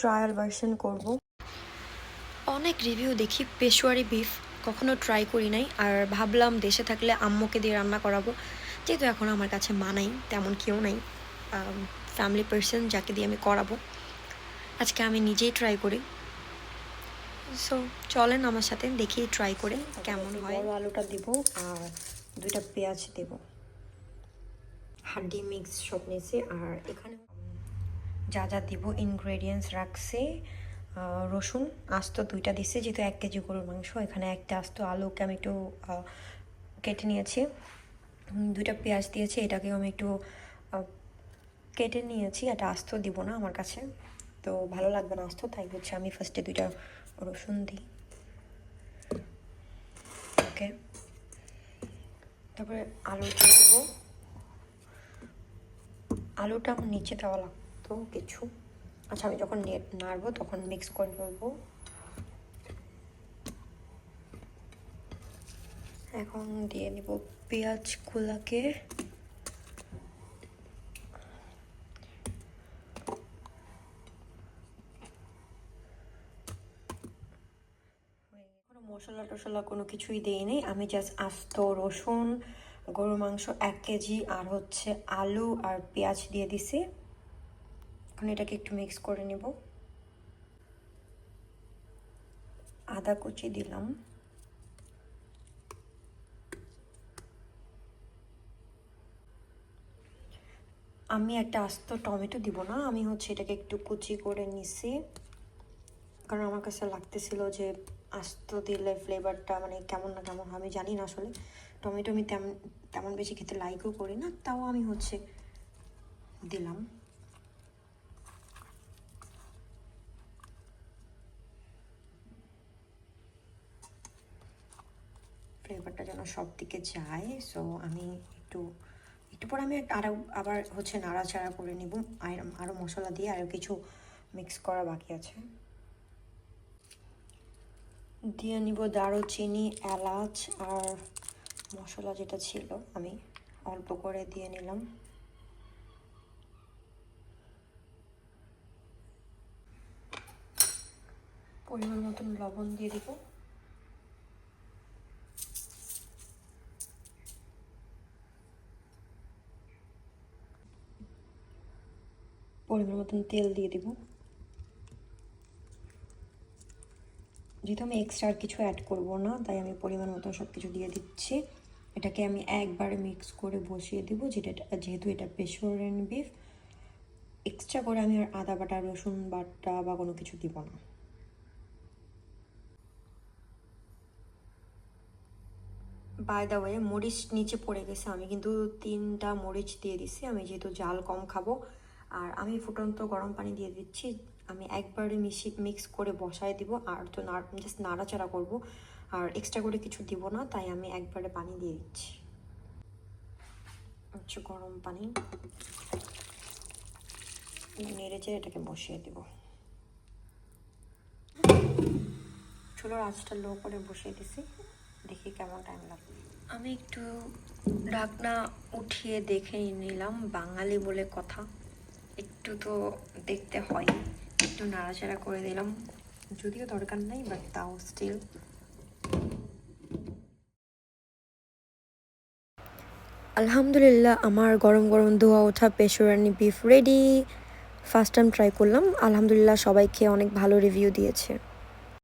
Trial version করব। অনেক review দেখি পেশোয়ারি বিফ কখনো ট্রাই করি নাই আর ভাবলাম দেশে থাকলে আম্মুকে দিয়ে রান্না করাবো। যেহেতু এখন আমার কাছে মানাই তেমন কেউ নাই ফ্যামিলি পার্সন যাকে দিয়ে আমি করাবো। আজকে আমি নিজেই ট্রাই করি। সো চলেন আমার সাথে দেখি ট্রাই করে কেমন হয়। আলুটা দিব আর দুইটা পেঁয়াজ দেব। হাড্ডি মিক্স সব নিয়েছি আর এখানে যা যা দিব ইনগ্রেডিয়েন্টস রাখছে রসুন আস্ত দুইটা দিচ্ছি যেহেতু এক কেজি গরুর মাংস, এখানে একটা আস্ত আলুকে আমি একটু কেটে নিয়েছি। দুইটা পেঁয়াজ দিয়েছি, এটাকেও আমি একটু কেটে নিয়েছি, এটা আস্ত দিব না আমার কাছে। তো ভালো লাগবে না আস্ত, তাই হচ্ছে আমি ফার্স্টে দুইটা রসুন দিই। ওকে। তারপরে আলু দিয়ে দেবো। আলুটা আমার নিচে দেওয়া লাগতো কিছু। আচ্ছা আমি যখন নে- নাড়বো, তখন মিক্স করে ফেলব। এখন দিয়ে নিব পেঁয়াজ গুলাকে কোনো মশলা টশলা কোনো কিছুই দিইনি আমি জাস্ট আস্ত রসুন, গরুর মাংস এক কেজি, আর হচ্ছে আলু আর পেঁয়াজ দিয়ে দিছি। এখন এটাকে একটু মিক্স করে নিব। আদা কুচি দিলাম। আমি একটা আস্ত টমেটো দিব না, আমি হচ্ছে এটাকে একটু কুচি করে নিছি। কারণ আমার কাছে লাগতেছিল যে আস্ত দিলে ফ্লেভারটা মানে কেমন না কেমন আমি জানি না আসলে। টমেটো আমি তেমন তেমন বেশি খেতে লাইকও করি না, তাও আমি হচ্ছে দিলাম। ফ্লেভারটা যেন সব দিকে যায়। সো আমি একটু একটু পর আমি আরও আবার হচ্ছে নাড়াচাড়া করে নিব। আর আরও মশলা দিয়ে আরও কিছু মিক্স করা বাকি আছে। দিয়ে নিব দারুচিনি, এলাচ আর মশলা যেটা ছিল, আমি অল্প করে দিয়ে নিলাম। পরিমাণ মতন লবণ দিয়ে দিব। পরিমাণ মতন তেল দিয়ে দিব। যেহেতু আমি এক্সট্রা আর কিছু অ্যাড করব না, তাই আমি পরিমাণ মতো সব কিছু দিয়ে দিচ্ছি। এটাকে আমি একবারে মিক্স করে বসিয়ে দিব, যেটা যেহেতু এটা পেশোরেন বিফ এক্সট্রা করে আমি আর আদা বাটা, রসুন বাটা বা কোনো কিছু দিব না। বাই দা ওয়ে মরিচ নিচে পড়ে গেছে, আমি কিন্তু তিনটা মরিচ দিয়ে দিছি, আমি যেহেতু জাল কম খাব আর আমি ফুটন্ত গরম পানি দিয়ে দিচ্ছি। আমি একবারে মিশি মিক্স করে বসায় দিব। আর তো জাস্ট নাড়াচাড়া করব। আর এক্সট্রা করে কিছু দিব না, তাই আমি একবারে পানি দিয়ে দিচ্ছি। হচ্ছে গরম পানি। নেড়ে চেড়ে এটাকে বসিয়ে দিব। চুলোর আঁচটা লো করে বসিয়ে দিছি। দেখি কেমন টাইম লাগবে আমি একটু ঢাকনা উঠিয়ে দেখে নিলাম, বাঙালি বলে কথা। একটু তো দেখতে হয় একটু নাড়াচাড়া করে দিলাম। যদিও দরকার নাই বাট তাও স্টিল আলহামদুলিল্লাহ, আমার গরম গরম ধোয়া ওঠা Peshawari beef ready first time try করলাম। আলহামদুলিল্লাহ, সবাইকে অনেক ভালো রিভিউ দিয়েছে।